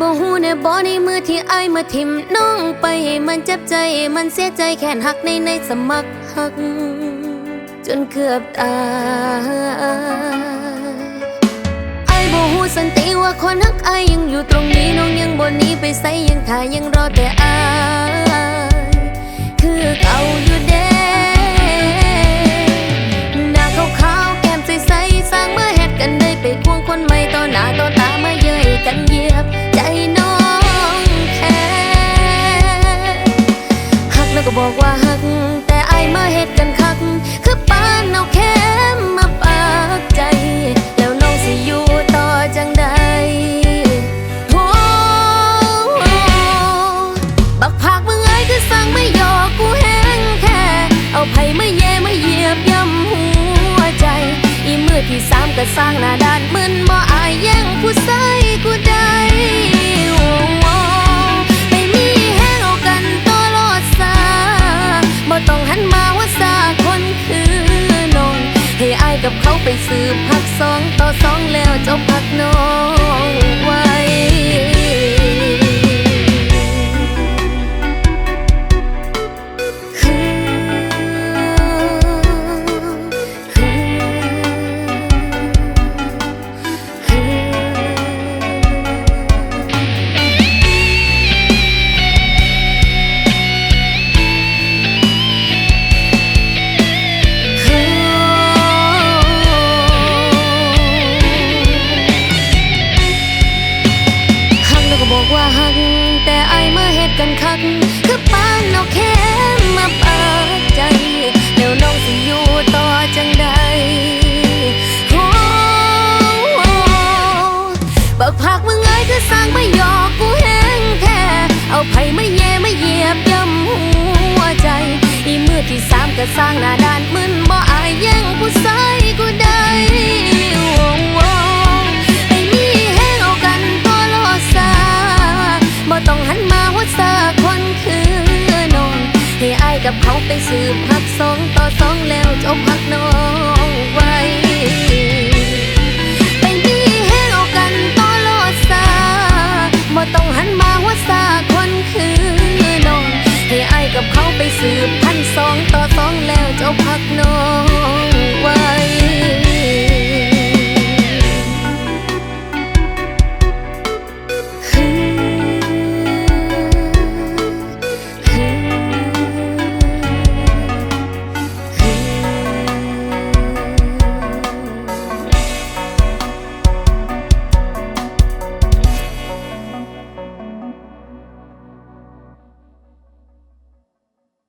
บ่ฮู้แน่บ่ในมือที่ไอายมาทิมน้องไปมันเจ็บใจมันเสียใจแค้นหักในในสมัครหัก จนเกือบตายไอ้บ่ฮู้สันติว่าคนฮักไอ้ายยังอยู่ตรงนี้น้องยังบ่หนีไปไสยังถ่ายยังรอแต่อายคือเก่า ที่สามก็สร้างหน้าด้านมึนบ่อายแย่งผู้ใส่กูได้ไม่มีแห้งเอากันต่อรอดสาบ่ต้องหันมาว่าซาคนคือนองให้อายกับเขาไปสืบพักสองต่อสองแล้วจบพักน้อง กันคัก คือปานเอาแค่มาปากใจ แล้วน้องสิอยู่ต่อจังใดโอ้บักผักมึงเอ้ยคือสร้างไม่หยอกกูแห้งแท้เอาไผมาแย่มาเหยียบย่ำหัวใจ อีมือที่สามก็สร้างหน้าด้านมึน กับเขาไปสืบพักสองต่อสองแล้วจบพักน้องไว้เปมีแห้งเอากันต่อรอดซาบ่ต้องหันมาหัวซาคนคือนอนให้ไอ้กับเขาไปสืบพันสองต่อสองแล้วจบพักน้อง